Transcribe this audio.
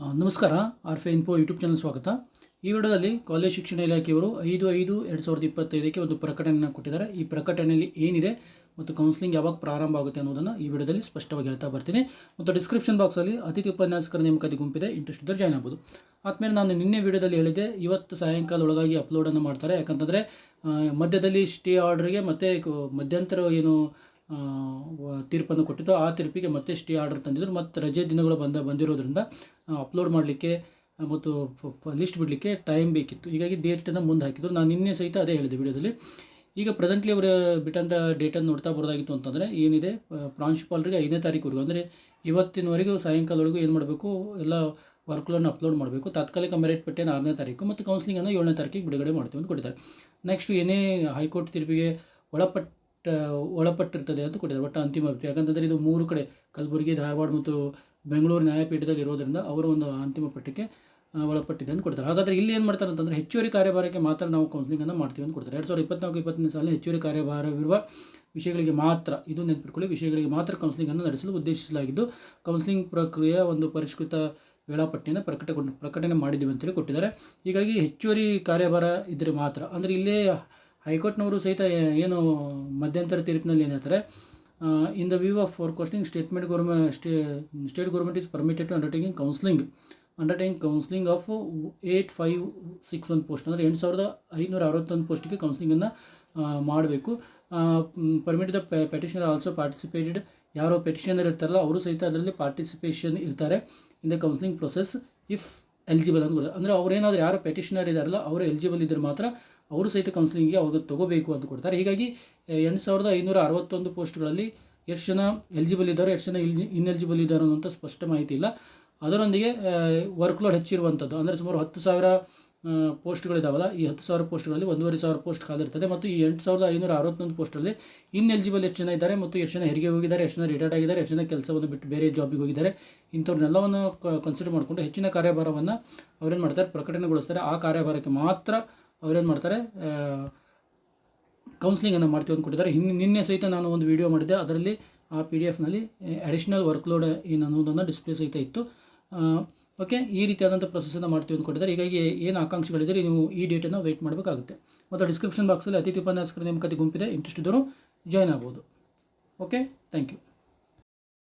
ನಮಸ್ಕಾರ, ಆರ್ಫೆ info YouTube channel ಸ್ವಾಗತ. ಈ ವಿಡಿಯೋದಲ್ಲಿ ಕಾಲೇಜ್ ಶಿಕ್ಷಣ ಇಲಾಖೆಯವರು ಐದು ಐದು ಎರಡು ಸಾವಿರದ ಇಪ್ಪತ್ತೈದಕ್ಕೆ ಒಂದು ಪ್ರಕಟಣೆಯನ್ನು ಕೊಟ್ಟಿದ್ದಾರೆ. ಈ ಪ್ರಕಟಣೆಯಲ್ಲಿ ಏನಿದೆ ಮತ್ತು ಕೌನ್ಸಿಲಿಂಗ್ ಯಾವಾಗ ಪ್ರಾರಂಭ ಆಗುತ್ತೆ ಅನ್ನೋದನ್ನು ಈ ವಿಡಿಯೋದಲ್ಲಿ ಸ್ಪಷ್ಟವಾಗಿ ಹೇಳ್ತಾ ಬರ್ತೀನಿ. ಮತ್ತು ಡಿಸ್ಕ್ರಿಪ್ಷನ್ ಬಾಕ್ಸಲ್ಲಿ ಅತಿಥಿ ಉಪನ್ಯಾಸಕರ ನೇಮಕಾತಿ ಗುಂಪಿದೆ. ಇಂಟ್ರೆಸ್ಟ್ ಇದ್ದರೆ ಜಾಯ್ನ್ ಆಗ್ಬೋದು. ಆದಮೇಲೆ ನಾನು ನಿನ್ನೆ ವಿಡಿಯೋದಲ್ಲಿ ಹೇಳಿದೆ ಇವತ್ತು ಸಾಯಂಕಾಲ ಒಳಗಾಗಿ ಅಪ್ಲೋಡನ್ನು ಮಾಡ್ತಾರೆ. ಯಾಕಂತಂದರೆ ಮಧ್ಯದಲ್ಲಿ ಸ್ಟೇ ಆರ್ಡ್ರಿಗೆ ಮತ್ತು ಮಧ್ಯಂತರ ಏನು ತೀರ್ಪನ್ನು ಕೊಟ್ಟಿದ್ದು. ಆ ತೀರ್ಪಿಗೆ ಮತ್ತೆ ಸ್ಟೇ ಆರ್ಡರ್ ತಂದಿದ್ರು. ಮತ್ತು ರಜೆ ದಿನಗಳು ಬಂದ, ಬಂದಿರೋದ್ರಿಂದ ಅಪ್ಲೋಡ್ ಮಾಡಲಿಕ್ಕೆ ಮತ್ತು ಲಿಸ್ಟ್ ಬಿಡಲಿಕ್ಕೆ ಟೈಮ್ ಬೇಕಿತ್ತು. ಹೀಗಾಗಿ ಡೇಟನ್ನು ಮುಂದೆ ಹಾಕಿದ್ರು. ನಾನು ನಿನ್ನೆ ಸಹಿತ ಅದೇ ಹೇಳಿದೆ ವಿಡಿಯೋದಲ್ಲಿ. ಈಗ ಪ್ರೆಸೆಂಟ್ಲಿ ಅವರು ಬಿಟ್ಟಂಥ ಡೇಟನ್ನು ನೋಡ್ತಾ ಬರೋದಾಗಿತ್ತು ಅಂತಂದರೆ, ಏನಿದೆ? ಪ್ರಾಂಶುಪಾಲರಿಗೆ ಐದನೇ ತಾರೀಕುವರೆಗೂ, ಅಂದರೆ ಇವತ್ತಿನವರೆಗೂ ಸಾಯಂಕಾಲವರೆಗೂ ಏನು ಮಾಡಬೇಕು? ಎಲ್ಲ ವರ್ಕ್ಗಳನ್ನು ಅಪ್ಲೋಡ್ ಮಾಡಬೇಕು. ತಾತ್ಕಾಲಿಕ ಮೆರಿಟ್ ಪಟ್ಟಿಯನ್ನು ಆರನೇ ತಾರೀಕು ಮತ್ತು ಕೌನ್ಸಿಲಿಂಗನ್ನು ಏಳನೇ ತಾರೀಕಿಗೆ ಬಿಡುಗಡೆ ಮಾಡ್ತೀವಿ ಅಂತ ಕೊಟ್ಟಿದ್ದಾರೆ. ನೆಕ್ಸ್ಟ್ ಏನೇ ಹೈಕೋರ್ಟ್ ತೀರ್ಪಿಗೆ ಒಳಪಟ್ಟ ಒಳಪಟ್ಟಿರ್ತದೆ ಅಂತ ಕೊಟ್ಟಿದ್ದಾರೆ. ಒಟ್ಟು ಅಂತಿಮ ಯಾಕಂತಂದರೆ ಇದು ಮೂರು ಕಡೆ ಕಲಬುರಗಿ, ಧಾರವಾಡ ಮತ್ತು ಬೆಂಗಳೂರು ನ್ಯಾಯಪೀಠದಲ್ಲಿ ಇರೋದರಿಂದ ಅವರ ಒಂದು ಅಂತಿಮ ಪಟ್ಟಿಗೆ ಒಳಪಟ್ಟಿದೆ ಅಂತ ಕೊಡ್ತಾರೆ. ಹಾಗಾದರೆ ಇಲ್ಲಿ ಏನು ಮಾಡ್ತಾರೆ ಅಂತಂದರೆ ಹೆಚ್ಚುವರಿ ಕಾರ್ಯಭಾರಕ್ಕೆ ಮಾತ್ರ ನಾವು ಕೌನ್ಸಿಲಿಂಗನ್ನು ಮಾಡ್ತೀವಿ ಅಂತ ಕೊಡ್ತಾರೆ. ಎರಡು ಸಾವಿರದ ಇಪ್ಪತ್ನಾಲ್ಕು ಇಪ್ಪತ್ತನೇ ಸಾಲಿನ ಹೆಚ್ಚುವರಿ ಕಾರ್ಯಭಾರವಿರುವ ವಿಷಯಗಳಿಗೆ ಮಾತ್ರ, ಇದು ನೆನಪಿಟ್ಕೊಳ್ಳಿ, ವಿಷಯಗಳಿಗೆ ಮಾತ್ರ ಕೌನ್ಸಿಲಿಂಗನ್ನು ನಡೆಸಲು ಉದ್ದೇಶಿಸಲಾಗಿದ್ದು ಕೌನ್ಸಿಲಿಂಗ್ ಪ್ರಕ್ರಿಯೆ ಒಂದು ಪರಿಷ್ಕೃತ ವೇಳಾಪಟ್ಟಿಯನ್ನು ಪ್ರಕಟಗೊಂಡು, ಪ್ರಕಟಣೆ ಮಾಡಿದ್ದೀವಿ ಅಂತೇಳಿ ಕೊಟ್ಟಿದ್ದಾರೆ. ಹೀಗಾಗಿ ಹೆಚ್ಚುವರಿ ಕಾರ್ಯಭಾರ ಇದ್ದರೆ ಮಾತ್ರ. ಅಂದರೆ ಇಲ್ಲೇ ಹೈಕೋರ್ಟ್ನವರು ಸಹಿತ ಏನು ಮಧ್ಯಂತರ ತೀರ್ಪಿನಲ್ಲಿ ಏನು ಹೇಳ್ತಾರೆ in the view of for questioning statement government stay state government is permitted to undertaking counselling undertaking counselling of eight five six one post ಅಂದರೆ ಎಂಟು ಸಾವಿರದ ಐನೂರ ಅರವತ್ತೊಂದು ಪೋಸ್ಟಿಗೆ ಕೌನ್ಸಿಲಿಂಗನ್ನು ಮಾಡಬೇಕು. Permit the petitioner also participated ಯಾರು ಪೆಟಿಷನರ್ ಇರ್ತಾರಲ್ಲ, ಅವರು ಸಹಿತ ಅದರಲ್ಲಿ ಪಾರ್ಟಿಸಿಪೇಷನ್ ಇರ್ತಾರೆ in the counselling process if eligible ಅಂತ ಅಂದರೆ ಅಂದರೆ ಅವ್ರೇನಾದರೂ ಯಾರು ಪೆಟಿಷನರ್ ಇದ್ದಾರಲ್ಲ ಅವರು ಎಲಿಜಿಬಲ್ ಇದ್ದರೆ ಮಾತ್ರ ಅವರು ಸಹಿತ ಕೌನ್ಸಿಲಿಂಗ್ಗೆ ಅವ್ರಿಗೆ ತಗೋಬೇಕು ಅಂತ ಕೊಡ್ತಾರೆ. ಹೀಗಾಗಿ ಎಂಟು ಸಾವಿರದ ಐನೂರ ಅರವತ್ತೊಂದು ಪೋಸ್ಟ್ಗಳಲ್ಲಿ ಎಷ್ಟು ಜನ ಎಲಿಜಿಬಲ್ ಇದ್ದಾರೆ, ಎಷ್ಟು ಜನ ಇಲ್ಜಿ ಇನ್ಎಲಿಜಿಬಲ್ ಇದ್ದಾರೆ ಅನ್ನೋಂಥ ಸ್ಪಷ್ಟ ಮಾಹಿತಿ ಇಲ್ಲ. ಅದರೊಂದಿಗೆ ವರ್ಕ್ಲೋಡ್ ಹೆಚ್ಚಿರುವಂಥದ್ದು. ಅಂದರೆ ಸುಮಾರು ಹತ್ತು ಸಾವಿರ ಪೋಸ್ಟ್ಗಳಿದಾವಲ್ಲ ಈ ಹತ್ತು ಸಾವಿರ ಪೋಸ್ಟ್ಗಳಲ್ಲಿ ಒಂದೂವರೆ ಸಾವಿರ ಪೋಸ್ಟ್ ಕಾಲಿರ್ತದೆ ಮತ್ತು ಈ ಎಂಟು ಸಾವಿರದ ಐನೂರ ಅರವತ್ತೊಂದು ಪೋಸ್ಟಲ್ಲಿ ಇನ್ಎಲಿಜಿಬಲ್ ಎಷ್ಟು ಜನ ಇದ್ದಾರೆ ಮತ್ತು ಎಷ್ಟು ಜನ ಹೆರಿಗೆ ಹೋಗಿದ್ದಾರೆ, ಎಷ್ಟು ಜನ ರಿಟೈರ್ಡ್ ಆಗಿದ್ದಾರೆ, ಎಷ್ಟು ಜನ ಕೆಲಸವನ್ನು ಬಿಟ್ಟು ಬೇರೆ ಜಾಬಿಗೆ ಹೋಗಿದ್ದಾರೆ, ಇಂಥವ್ರನ್ನೆಲ್ಲವನ್ನು ಕನ್ಸಿಡರ್ ಮಾಡಿಕೊಂಡು ಹೆಚ್ಚಿನ ಕಾರ್ಯಭಾರವನ್ನು ಅವ್ರೇನು ಮಾಡ್ತಾರೆ, ಪ್ರಕಟಣೆಗೊಳಿಸ್ತಾರೆ. ಆ ಕಾರ್ಯಭಾರಕ್ಕೆ ಮಾತ್ರ ಅವ್ರೇನು ಮಾಡ್ತಾರೆ ಕೌನ್ಸಿಲಿಂಗನ್ನು ಮಾಡ್ತೀವಿ ಅಂತ ಕೊಟ್ಟಿದ್ದಾರೆ ನಿನ್ನೆ ಸಹಿತ ನಾನು ಒಂದು ವಿಡಿಯೋ ಮಾಡಿದ್ದೆ. ಅದರಲ್ಲಿ ಆ ಪಿ ಡಿ ಎಫ್ನಲ್ಲಿ ಅಡಿಷ್ನಲ್ ವರ್ಕ್ಲೋಡ್ ಏನು ಅನ್ನೋದನ್ನು ಡಿಸ್ಪ್ಲೇ ಸಹಿತ ಇತ್ತು. ಓಕೆ ಈ ರೀತಿಯಾದಂಥ ಪ್ರೊಸೆಸನ್ನು ಮಾಡ್ತೀವಿ ಅಂತ ಕೊಟ್ಟಿದ್ದಾರೆ ಹೀಗಾಗಿ ಏನು ಆಕಾಂಕ್ಷೆಗಳಿದ್ದರೆ ನೀವು ಈ ಡೇಟನ್ನು ವೆಯ್ಟ್ ಮಾಡಬೇಕಾಗುತ್ತೆ. ಮತ್ತು ಡಿಸ್ಕ್ರಿಪ್ಷನ್ ಬಾಕ್ಸಲ್ಲಿ ಅತಿಥಿ ಉಪನ್ಯಾಸಕರ ನೇಮಕಾತಿ ಗುಂಪಿದೆ. ಇಂಟ್ರೆಸ್ಟ್ ಇದ್ದರೂ ಜಾಯ್ನ್ ಆಗ್ಬೋದು. Okay thank you